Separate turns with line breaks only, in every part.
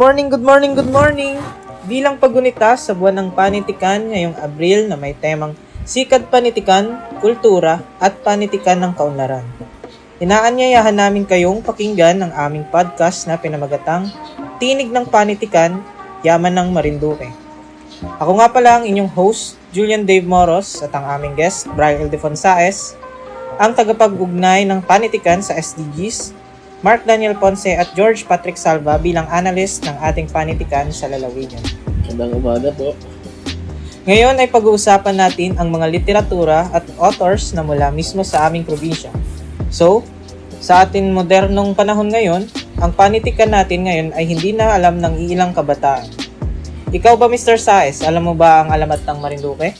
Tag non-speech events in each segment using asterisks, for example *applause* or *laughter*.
Morning, good morning, good morning! Bilang pagunita sa buwan ng panitikan ngayong Abril na may temang Sikat Panitikan, Kultura at Panitikan ng Kaunlaran. Inaanyayahan namin kayong pakinggan ang aming podcast na pinamagatang Tinig ng Panitikan, Yaman ng Marinduque. Ako nga pala ang inyong host, Julian Dave Moros at ang aming guest, Brian Ildefonsaes, ang tagapag-ugnay ng panitikan sa SDGs Mark Daniel Ponce at George Patrick Salva bilang analyst ng ating panitikan sa lalawigan.
Magandang umaga po.
Ngayon ay pag-uusapan natin ang mga literatura at authors na mula mismo sa aming probinsya. So, sa ating modernong panahon ngayon, ang panitikan natin ngayon ay hindi na alam ng iilang kabataan. Ikaw ba Mr. Saez, alam mo ba ang alamat ng Marinduque?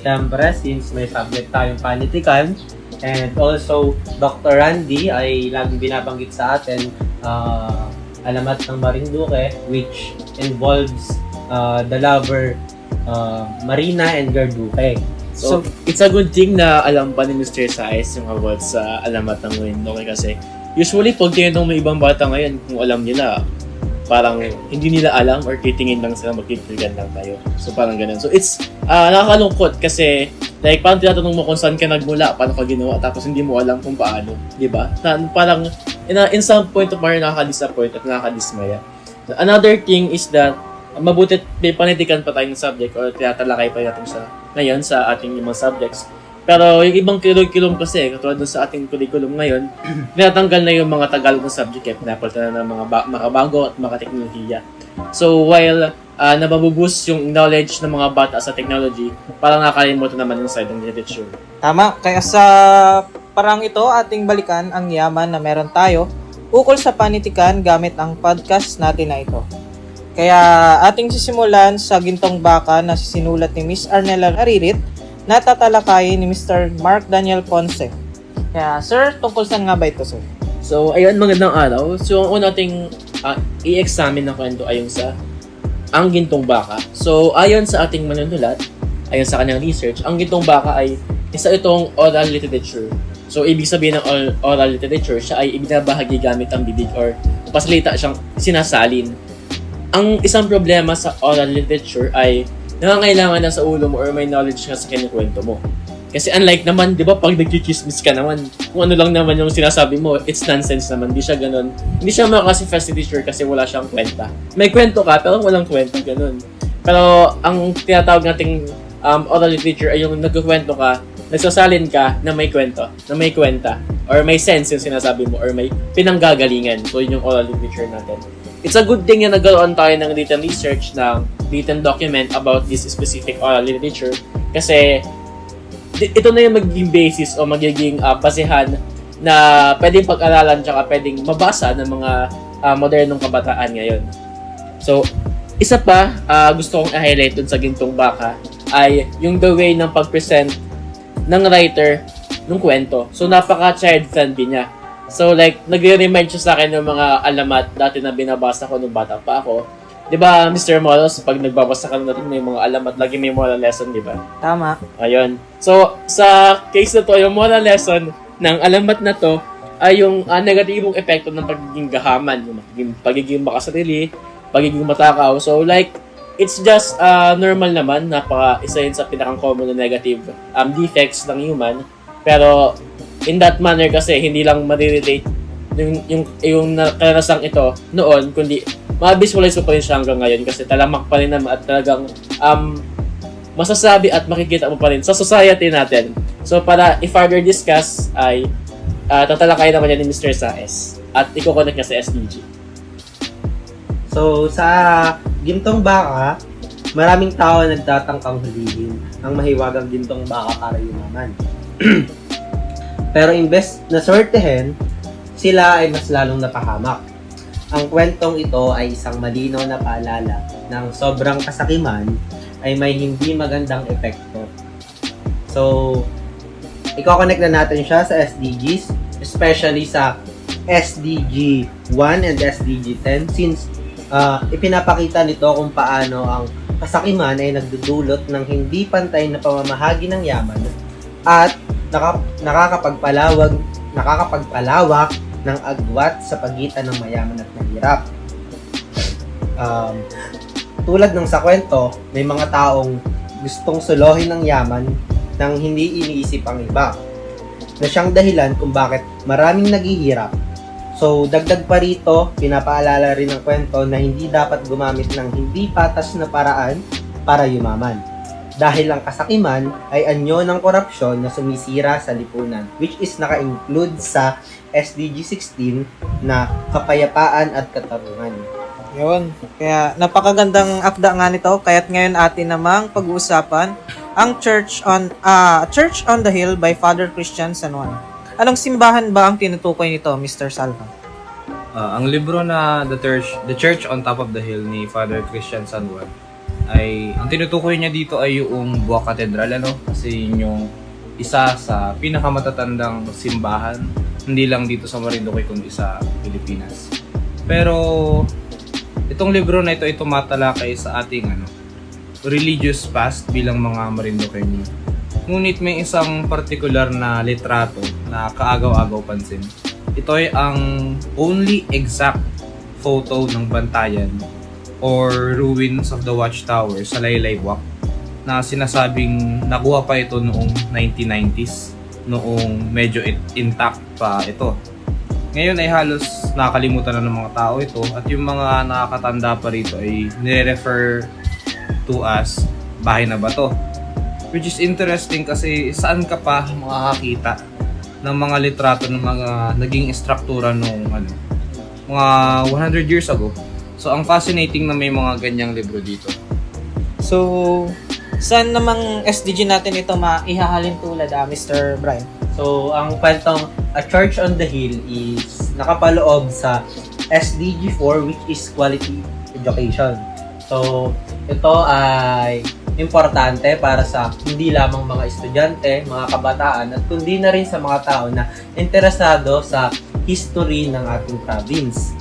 Siyempre, since may subject tayong panitikan, and also Dr. Randy ay laging binabanggit sa atin ah, alamat ng Marinduque which involves ah, the lover ah, Marina and Garduque.
So, it's a good thing na alam pa ni Mr. Saiz yung about sa alamat ng Windoke kasi usually pag tinanong may ibang bata ngayon kung alam nila, parang hindi nila alam or titingin lang sila magkikiligan lang tayo. So parang ganun. So it's ah, nakakalungkot kasi like parang tinatanong mo kung saan ka nagmula, paano ka ginawa, tapos hindi mo alam kung paano. di ba? Na, parang in, a, in some point of parang nakaka-disappoint at nakaka-dismaya. Another thing is that mabuti may panitikan pa tayong subject or tinatalakay pa natin sa ngayon sa ating mga subjects. Pero yung ibang curriculum kasi, katulad sa ating curriculum ngayon, *clears throat* tinatanggal na yung mga Tagalog na subject eh, pinapalitan na ng mga ba- makabago at mga teknolohiya. So while uh, nababubus yung knowledge ng mga bata sa technology, parang nakakalimutan naman yung side ng literature.
Tama, kaya sa parang ito ating balikan ang yaman na meron tayo ukol sa panitikan gamit ang podcast natin na ito. Kaya ating sisimulan sa Gintong Baka na sinulat ni Miss Arnella Aririt na tatalakayin ni Mr. Mark Daniel Ponce. Kaya sir, tungkol saan nga ba ito sir?
So, ayun, magandang araw. So, ang una nating ah, i-examine na kwento ay yung sa Ang Gintong Baka. So, ayon sa ating manunulat, ayon sa kanyang research, ang Gintong Baka ay isa itong oral literature. So, ibig sabihin ng or- oral literature, siya ay ibinabahagi gamit ang bibig or pasalita siyang sinasalin. Ang isang problema sa oral literature ay nangangailangan na sa ulo mo or may knowledge ka sa kinikwento mo. Kasi unlike naman, di ba, pag nagkikismis ka naman, kung ano lang naman yung sinasabi mo, it's nonsense naman. Hindi siya ganun. Hindi siya makakasifest teacher kasi wala siyang kwenta. May kwento ka, pero walang kwenta, ganun. Pero ang tinatawag nating um, oral literature ay yung nagkukwento ka, nagsasalin ka na may kwento, na may kwenta, or may sense yung sinasabi mo, or may pinanggagalingan. So, yun yung oral literature natin. It's a good thing na nagkaroon tayo ng written research, ng written document about this specific oral literature. Kasi, ito na yung magiging basis o magiging uh, basehan na pwedeng pag-aralan tsaka pwedeng mabasa ng mga ah, modernong kabataan ngayon. So, isa pa ah, gusto kong i-highlight dun sa Gintong Baka ay yung the way ng pag-present ng writer ng kwento. So, napaka-child-friendly niya. So, like, nagre-remind siya sa akin ng mga alamat dati na binabasa ko nung bata pa ako. Di ba, Mr. Moros, pag nagbabasa ka natin may mga alamat, lagi may moral lesson, di ba?
Tama.
Ayun. So, sa case na to, yung moral lesson ng alamat na to ay yung ah, negatibong epekto ng pagiging gahaman, yung pagiging, pagiging makasarili, pagiging matakaw. So, like, it's just uh, normal naman, napaka isa yun sa pinakang common na negative um, defects ng human. Pero, in that manner kasi, hindi lang marirelate yung, yung, yung na- karanasang ito noon, kundi ma-visualize ko pa rin siya hanggang ngayon kasi talamak pa rin naman at talagang um, masasabi at makikita mo pa rin sa society natin. So para i-further discuss ay uh, tatalakay naman yan ni Mr. Saez at i-connect niya sa SDG.
So, sa Gintong Baka, maraming tao ang nagtatangkang hulihin ang mahiwagang gintong baka para yumaman. *clears throat* Pero imbes na sortehin, sila ay mas lalong napahamak. Ang kwentong ito ay isang malinaw na paalala ng sobrang kasakiman ay may hindi magandang epekto. So, i-connect na natin siya sa SDGs, especially sa SDG 1 and SDG 10 since ah, ipinapakita nito kung paano ang kasakiman ay nagdudulot ng hindi pantay na pamamahagi ng yaman at naka, nakakapagpalawag nakakapagpalawak ng agwat sa pagitan ng mayaman at mahirap. Um, tulad ng sa kwento, may mga taong gustong solohin ng yaman nang hindi iniisip ang iba. Na siyang dahilan kung bakit maraming naghihirap. So, dagdag pa rito, pinapaalala rin ng kwento na hindi dapat gumamit ng hindi patas na paraan para yumaman. Dahil ang kasakiman ay anyo ng korupsyon na sumisira sa lipunan, which is naka-include sa SDG 16 na kapayapaan at katarungan.
Yun. Kaya napakagandang akda nga nito. Kaya't ngayon atin namang pag-uusapan ang Church on ah Church on the Hill by Father Christian San Juan. Anong simbahan ba ang tinutukoy nito, Mr. Salva?
Ah, ang libro na The Church, The Church on Top of the Hill ni Father Christian San Juan ay ang tinutukoy niya dito ay yung Buwak Cathedral ano kasi yun yung isa sa pinakamatatandang simbahan hindi lang dito sa Marinduque kundi sa Pilipinas. Pero itong libro na ito ay tumatalakay sa ating ano religious past bilang mga Marinduqueño. Ngunit may isang particular na litrato na kaagaw-agaw pansin. Ito ay ang only exact photo ng bantayan or ruins of the watchtower sa Laylay Buwak na sinasabing nakuha pa ito noong 1990s noong medyo intact pa ito. Ngayon ay halos nakakalimutan na ng mga tao ito at yung mga nakakatanda pa rito ay nire-refer to as bahay na bato. Which is interesting kasi saan ka pa makakakita ng mga litrato ng mga naging istruktura nung ano, mga 100 years ago. So ang fascinating na may mga ganyang libro dito.
So, saan namang SDG natin ito maihahalin tulad, ah, Mr. Brian?
So, ang kwentong A Church on the Hill is nakapaloob sa SDG 4 which is Quality Education. So, ito ay importante para sa hindi lamang mga estudyante, mga kabataan, at kundi na rin sa mga tao na interesado sa history ng ating province.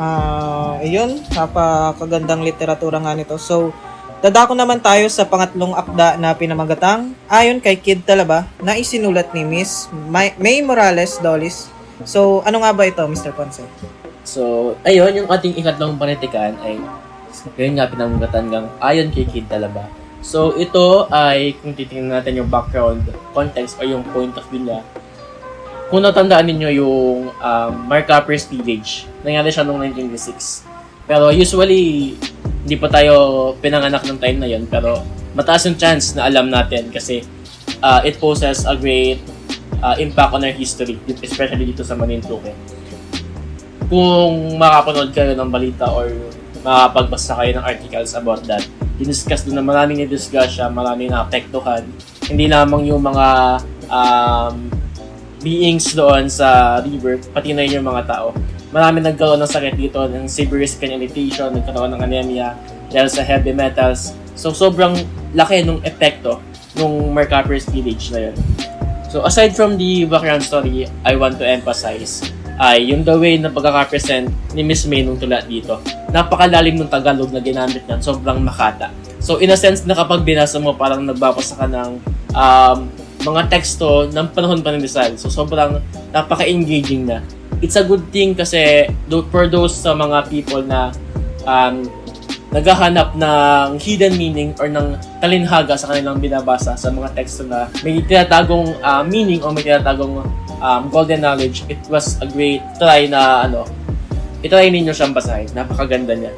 Ah, ayun, napakagandang literatura nga nito. So, dadako naman tayo sa pangatlong akda na pinamagatang ayon kay Kid Talaba na isinulat ni Miss May, Morales Dolis. So, ano nga ba ito, Mr. Ponce?
So, ayun, yung ating ikatlong panitikan ay yun nga pinamugatan ng ayon kay Kid Talaba. So, ito ay, kung titingnan natin yung background context o yung point of view niya, kung natandaan ninyo yung um, Mark Harper's Village, nangyari siya noong 1996. Pero usually, hindi pa tayo pinanganak ng time na yun, pero mataas yung chance na alam natin kasi uh, it poses a great uh, impact on our history, especially dito sa Manintuque kung makapanood kayo ng balita or makapagbasa kayo ng articles about that, diniscuss doon na maraming na-discuss siya, maraming na-apektuhan. Hindi lamang yung mga um, beings doon sa river, pati na yun yung mga tao. Marami nagkaroon ng sakit dito, ng severe skin irritation, nagkaroon ng anemia dahil sa heavy metals. So, sobrang laki nung epekto nung Mercator's Village na yun. So, aside from the background story, I want to emphasize ay yung the way na pagkakapresent ni Miss May nung tula dito. Napakalalim ng Tagalog na ginamit niya, sobrang makata. So in a sense na kapag binasa mo, parang nagbabasa ka ng um, mga teksto ng panahon pa ni Rizal. So sobrang napaka-engaging na. It's a good thing kasi do- for those sa mga people na um, naghahanap ng hidden meaning or ng talinhaga sa kanilang binabasa sa mga teksto na may tinatagong ah, meaning o may tinatagong um, golden knowledge, it was a great try na ano, itry ninyo siyang basahin. Napakaganda niya.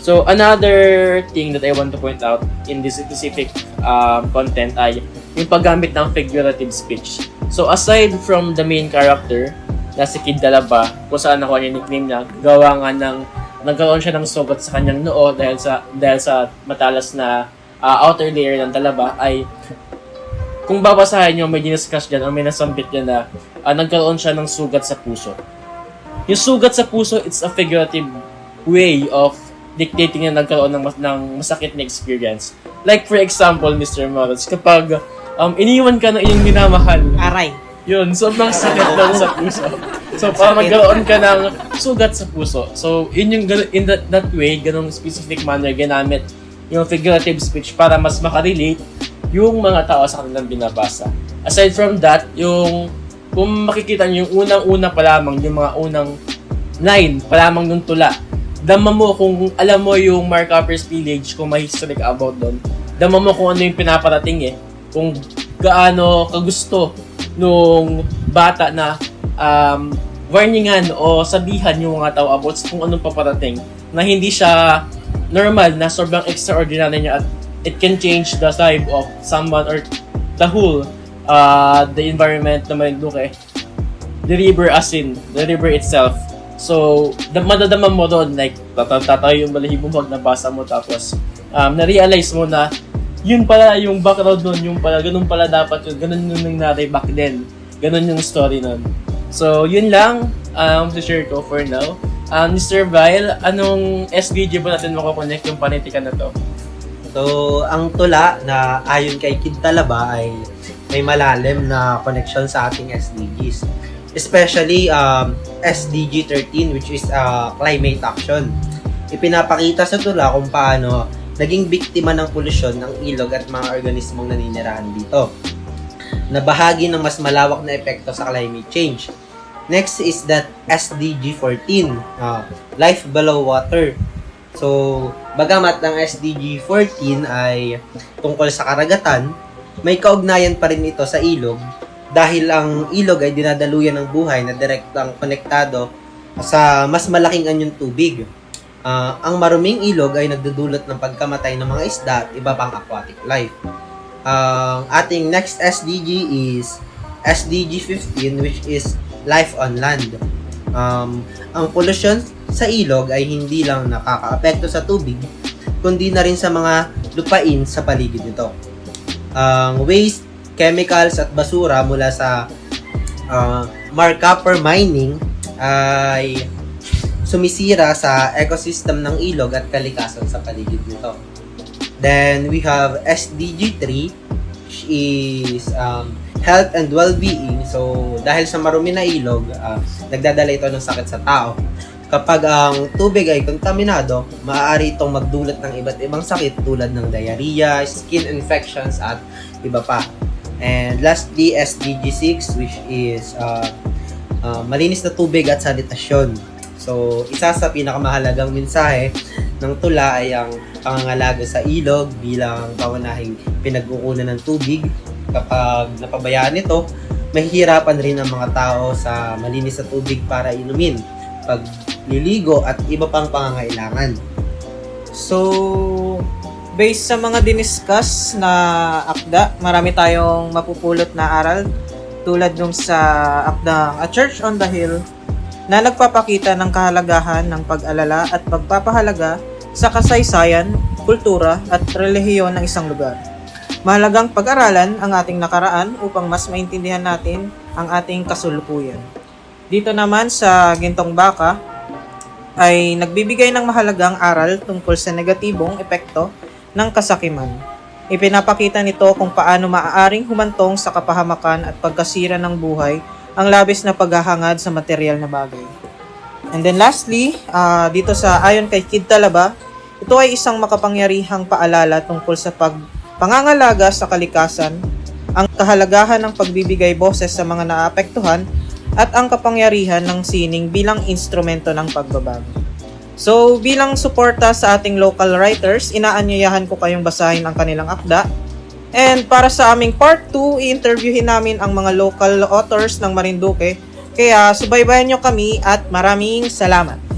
So, another thing that I want to point out in this specific um, content ay yung paggamit ng figurative speech. So, aside from the main character, na si Kid Dalaba, kung saan nakuha niya nickname niya, gawa nga ng, nagkaroon siya ng sugat sa kanyang noo dahil sa, dahil sa matalas na ah, outer layer ng Dalaba, ay kung babasahin nyo, may diniscuss dyan o may nasambit dyan na ah, nagkaroon siya ng sugat sa puso. Yung sugat sa puso, it's a figurative way of dictating na nagkaroon ng, mas- ng masakit na experience. Like for example, Mr. Morales, kapag um, iniwan ka ng iyong minamahal,
Aray.
yun, sobrang sakit lang sa puso. So, para magkaroon ka ng sugat sa puso. So, in, yung, in that, that way, ganong specific manner, ginamit yung figurative speech para mas makarelate yung mga tao sa kanilang binabasa. Aside from that, yung kung makikita niyo yung unang-una pa lamang, yung mga unang line pa lamang ng tula, dama mo kung alam mo yung Mark Upper's village, kung may history ka about doon, dama mo kung ano yung pinaparating eh. Kung gaano kagusto nung bata na um, warningan o sabihan yung mga tao about kung anong paparating na hindi siya normal na sobrang extraordinary niya at it can change the vibe of someone or the whole uh, the environment na Marinduque the river as in the river itself. So da- madadama mo doon like tatatayo yung balahibo pag nabasa mo tapos um, na-realize mo na yun pala yung background nun, yung pala, ganun pala dapat yun, ganun yung nangyari back then, ganun yung story nun. So, yun lang, um, to share ko for now. Um, Mr. Vile, anong SDG ba natin makakonect yung panitikan na to?
So, ang tula na ayon kay Kid Talaba ay may malalim na connection sa ating SDGs. Especially um, SDG 13 which is uh, climate action. Ipinapakita sa tula kung paano naging biktima ng polusyon ng ilog at mga organismong naninirahan dito na bahagi ng mas malawak na epekto sa climate change. Next is that SDG 14, uh, Life Below Water. So, bagamat ang SDG 14 ay tungkol sa karagatan, may kaugnayan pa rin ito sa ilog dahil ang ilog ay dinadaluyan ng buhay na direktang konektado sa mas malaking anyong tubig. Ah, ang maruming ilog ay nagdudulot ng pagkamatay ng mga isda at iba pang aquatic life. Ang ating next SDG is SDG 15 which is life on land. Um, ang pollution sa ilog ay hindi lang nakakaapekto sa tubig, kundi na rin sa mga lupain sa paligid nito. Ang waste, chemicals at basura mula sa uh, mark-copper mining ay sumisira sa ecosystem ng ilog at kalikasan sa paligid nito. Then we have SDG 3 which is um, health and well-being. So dahil sa marumi na ilog, uh, nagdadala ito ng sakit sa tao. Kapag ang tubig ay kontaminado, maaari itong magdulot ng iba't ibang sakit tulad ng diarrhea, skin infections at iba pa. And lastly, SDG 6 which is uh, uh, malinis na tubig at sanitasyon. So, isa sa pinakamahalagang mensahe ng tula ay ang pangangalaga sa ilog bilang pangunahing pinagkukunan ng tubig. Kapag napabayaan ito, mahihirapan rin ang mga tao sa malinis na tubig para inumin, pagliligo at iba pang pangangailangan.
So, based sa mga diniscuss na akda, marami tayong mapupulot na aral tulad nung sa akdang A Church on the Hill na nagpapakita ng kahalagahan ng pag-alala at pagpapahalaga sa kasaysayan, kultura at relihiyon ng isang lugar. Mahalagang pag-aralan ang ating nakaraan upang mas maintindihan natin ang ating kasulukuyan. Dito naman sa Gintong Baka, ay nagbibigay ng mahalagang aral tungkol sa negatibong epekto ng kasakiman. Ipinapakita nito kung paano maaaring humantong sa kapahamakan at pagkasira ng buhay ang labis na paghahangad sa material na bagay. And then lastly, ah, dito sa ayon kay Kid Talaba, ito ay isang makapangyarihang paalala tungkol sa pag pangangalaga sa kalikasan, ang kahalagahan ng pagbibigay boses sa mga naapektuhan, at ang kapangyarihan ng sining bilang instrumento ng pagbabago. So, bilang suporta sa ating local writers, inaanyayahan ko kayong basahin ang kanilang akda. And para sa aming part 2, i-interviewin namin ang mga local authors ng Marinduque. Kaya subaybayan nyo kami at maraming salamat.